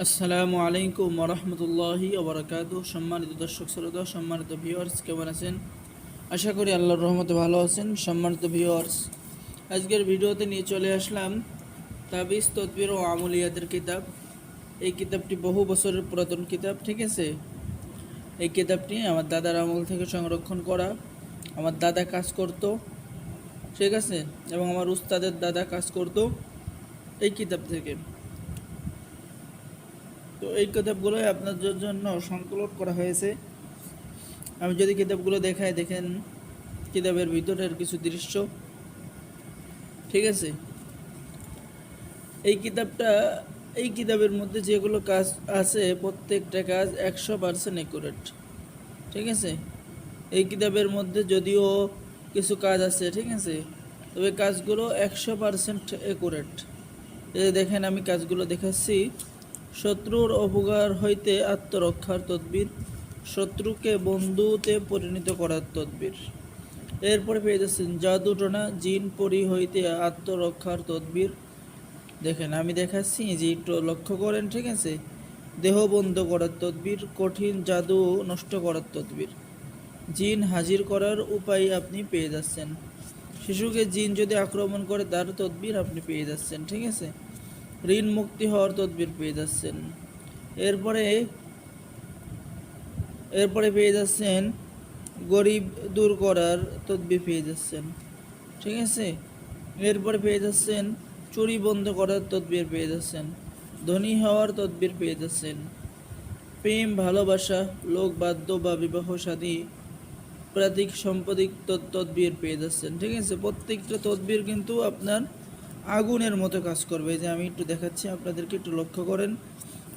আসসালামু আলাইকুম রহমতুল্লাহি ওবরাকাত সম্মানিত দর্শক, শ্রোতা, সম্মানিত ভিউয়ার্স কেমন আছেন? আশা করি আল্লাহর রহমতে ভালো আছেন। সম্মানিত ভিউয়ার্স আজকের ভিডিওতে নিয়ে চলে আসলাম তাবিজ, তদবির ও আমলিয়াতের কিতাব। এই কিতাবটি বহু বছরের পুরাতন কিতাব, ঠিক আছে? এই কিতাবটি আমার দাদার আমল থেকে সংরক্ষণ করা। আমার দাদা কাজ করত, ঠিক আছে? এবং আমার উস্তাদের দাদা কাজ করত এই কিতাব থেকে। তো এই কিতাবগুলো আপনাদের জন্য সংকলন করা হয়েছে। আমি যদি কিতাবগুলো দেখাই, দেখেন কিতাবের ভিতরের কিছু দৃশ্য। ঠিক আছে? এই কিতাবটা, এই কিতাবের মধ্যে যেগুলো কাজ আছে, প্রত্যেকটা কাজ একশো পার্সেন্ট একুরেট ঠিক আছে? এই কিতাবের মধ্যে যদিও কিছু কাজ আছে, ঠিক আছে? তবে কাজগুলো একশো পার্সেন্ট এই দেখেন, আমি কাজগুলো দেখাচ্ছি। শত্রুর অপকার হইতে আত্মরক্ষার তদবির, শত্রুকে বন্ধুতে পরিণত করার তদবির। এরপরে পেয়ে যাচ্ছেন জাদুটনা, জিন পরি হইতে আত্মরক্ষার তদবির। দেখেন, আমি দেখাচ্ছি যে একটু লক্ষ্য করেন, ঠিক আছে? দেহ বন্ধ করার তদবির, কঠিন জাদু নষ্ট করার তদবির। জিন হাজির করার উপায় আপনি পেয়ে যাচ্ছেন। শিশুকে জিন যদি আক্রমণ করে, তার তদবির আপনি পেয়ে যাচ্ছেন, ঠিক আছে? ঋণ মুক্তি হওয়ার তদবির পেয়ে যাচ্ছেন। এরপরে এরপরে পেয়ে যাচ্ছেন গরিব দূর করার তদবির পেয়ে যাচ্ছেন। ঠিক আছে? এরপরে পেয়ে যাচ্ছেন চুরি বন্ধ করার তদবির পেয়ে যাচ্ছেন। ধনী হওয়ার তদবির পেয়ে যাচ্ছেন। প্রেম, ভালোবাসা, লোক, বাদ্য বা বিবাহ সাদী প্রাতিক সম্পাদিক তদ- তদবির পেয়ে যাচ্ছেন। ঠিক আছে? প্রত্যেকটা তদবির কিন্তু আপনার আগুনের মতো কাজ করবে। যে আমি একটু দেখাচ্ছি, আপনাদেরকে একটু লক্ষ্য করেন।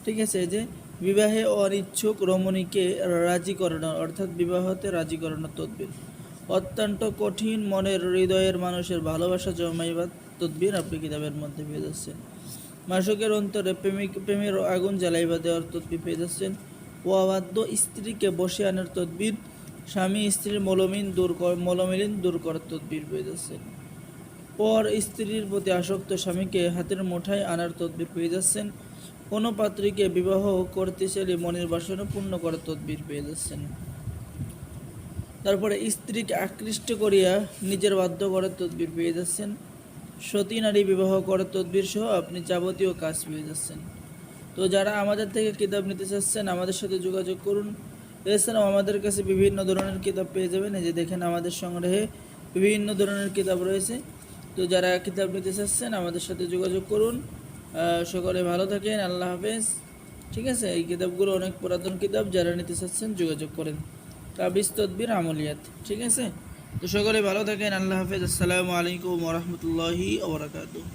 ঠিক আছে যে বিবাহে অনিচ্ছুক রমণীকে রাজি করানো, অর্থাৎ বিবাহতে রাজি করানোর তদবির। অত্যন্ত কঠিন মনের হৃদয়ের মানুষের ভালোবাসা জমাইবার তদবির আপনি কিতাবের মধ্যে পেয়ে যাচ্ছেন। মাসকের অন্তরে প্রেমিক, প্রেমের আগুন জ্বালাইবা দেওয়ার তদবির পেয়ে যাচ্ছেন। ও অবাধ্য স্ত্রীকে বসে আনার তদবির, স্বামী স্ত্রীর মলমিন দূর মলমিলিন দূর করার তদবির পেয়ে যাচ্ছেন। পর স্ত্রীর প্রতি আসক্ত স্বামীকে হাতের মুঠায় আনার তদবির পেয়ে যাচ্ছেন। কোনো পাত্রীকে বিবাহ করতে চাইলে মনের বাসনা পূর্ণ করার তদবির পেয়ে যাচ্ছেন। তারপরে স্ত্রীকে আকৃষ্ট করিয়া নিজের বাধ্য করার তদবির পেয়ে যাচ্ছেন। সতী নারী বিবাহ করার তদবির সহ আপনি যাবতীয় কাজ পেয়ে যাচ্ছেন। তো যারা আমাদের থেকে কিতাব নিতে চাচ্ছেন, আমাদের সাথে যোগাযোগ করুন। এছাড়াও আমাদের কাছে বিভিন্ন ধরনের কিতাব পেয়ে যাবেন। এই যে দেখেন, আমাদের সংগ্রহে বিভিন্ন ধরনের কিতাব রয়েছে। তো যারা কিতাব নিতে চাচ্ছেন, আমাদের সাথে যোগাযোগ করুন। সকলে ভালো থাকেন, আল্লাহ হাফেজ। ঠিক আছে? এই কিতাবগুলো অনেক পুরাতন কিতাব, যারা নিতে চাচ্ছেন, যোগাযোগ করেন। তাবিজ, তদবির, আমলিয়াত। ঠিক আছে? তো সকলে ভালো থাকেন, আল্লাহ হাফেজ। আসসালামু আলাইকুম ওরহমতুল্লাহি ওবরাকাতুহ